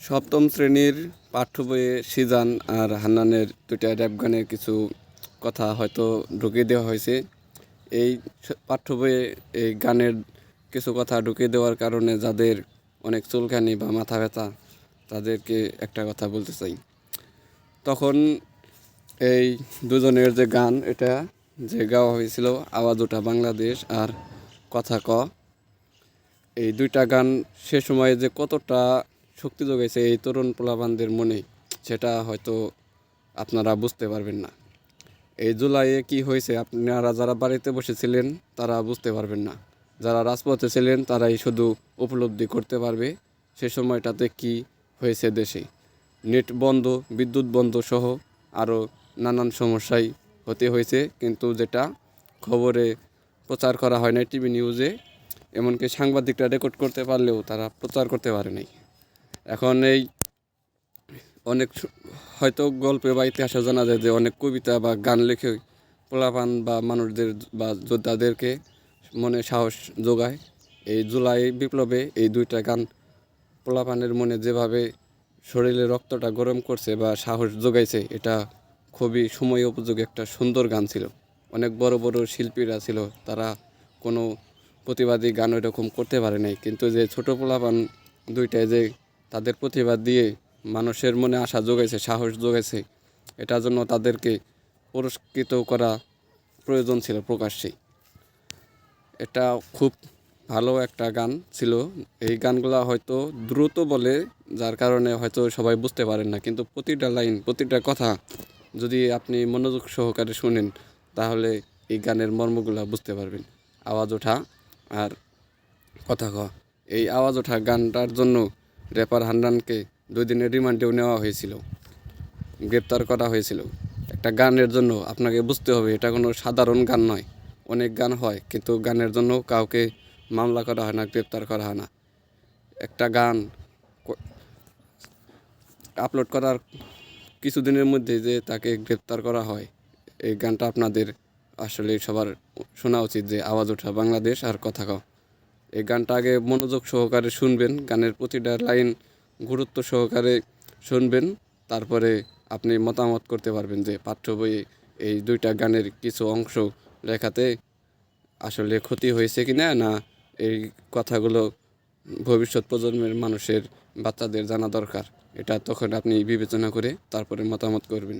সপ্তম শ্রেণির পাঠ্য বইয়ে সিজান আর হান্নানের দুইটা র্যাপ গানের কিছু কথা হয়তো ঢুকিয়ে দেওয়া হয়েছে। এই পাঠ্য বইয়ে এই গানের কিছু কথা ঢুকিয়ে দেওয়ার কারণে যাদের অনেক চুলকানি বা মাথা ব্যথা, তাদেরকে একটা কথা বলতে চাই। তখন এই দুজনের যে গান, এটা যে গাওয়া হয়েছিল আওয়াজ ওটা বাংলাদেশ আর কথা ক, এই দুইটা গান সে সময়ে যে কতটা শক্তি যোগাইছে এই তরুণ পোলাপানদের মনে, সেটা হয়তো আপনারা বুঝতে পারবেন না। এই জুলাইয়ে কি হয়েছে, আপনারা যারা বাড়িতে বসেছিলেন, তারা বুঝতে পারবেন না। যারা রাজপথে ছিলেন, তারাই শুধু উপলব্ধি করতে পারবে সে সময়টাতে কি হয়েছে দেশে। নেট বন্ধ, বিদ্যুৎ বন্ধ সহ আরও নানান সমস্যাই হতে হয়েছে, কিন্তু যেটা খবরে প্রচার করা হয় না টিভি নিউজে, এমনকি সাংবাদিকরা রেকর্ড করতে পারলেও তারা প্রচার করতে পারে নাই। এখন এই অনেক হয়তো গল্পে বা ইতিহাসে জানা যায় যে অনেক কবিতা বা গান লিখে পোলাপান বা মানুষদের বা যোদ্ধাদেরকে মনে সাহস যোগায়। এই জুলাই বিপ্লবে এই দুইটা গান পোলাপানের মনে যেভাবে শরীরে রক্তটা গরম করছে বা সাহস যোগাইছে, এটা খুবই সময় উপযোগী একটা সুন্দর গান ছিল। অনেক বড় বড় শিল্পীরা ছিল, তারা কোনো প্রতিবাদী গান এরকম করতে পারে নাই। কিন্তু যে ছোটো পোলাপান দুইটায় যে তাদের প্রতিবাদ দিয়ে মানুষের মনে আশা যোগাইছে, সাহস যোগাইছে। এটার জন্য তাদেরকে পুরস্কৃত করা প্রয়োজন ছিল প্রকাশ্যেই। এটা খুব ভালো একটা গান ছিল। এই গানগুলা হয়তো দ্রুত বলে, যার কারণে হয়তো সবাই বুঝতে পারেন না। কিন্তু প্রতিটা লাইন, প্রতিটা কথা যদি আপনি মনোযোগ সহকারে শুনেন, তাহলে এই গানের মর্মগুলা বুঝতে পারবেন। আওয়াজ ওঠা আর কথা কওয়া। এই আওয়াজ ওঠা গানটার জন্য র্যাপার হান্নানকে দুই দিনের রিমান্ডেও নেওয়া হয়েছিল, গ্রেপ্তার করা হয়েছিল। একটা গানের জন্য আপনাকে বুঝতে হবে, এটা কোনো সাধারণ গান নয়। অনেক গান হয়, কিন্তু গানের জন্য কাউকে মামলা করা হয় না, গ্রেপ্তার করা হয় না। একটা গান আপলোড করার কিছুদিনের মধ্যে যে তাকে গ্রেপ্তার করা হয়, এই গানটা আপনাদের আসলে সবার শোনা উচিত যে আওয়াজ ওঠা বাংলাদেশ আর কথা কও। এই গানটা আগে মনোযোগ সহকারে শুনবেন, গানের প্রতিটা লাইন গুরুত্ব সহকারে শুনবেন, তারপরে আপনি মতামত করতে পারবেন যে পাঠ্য বইয়ে এই দুইটা গানের কিছু অংশ লেখাতে আসলে ক্ষতি হয়েছে কি না না এই কথাগুলো ভবিষ্যৎ প্রজন্মের মানুষের, বাচ্চাদের জানা দরকার। এটা তখন আপনি বিবেচনা করে তারপরে মতামত করবেন।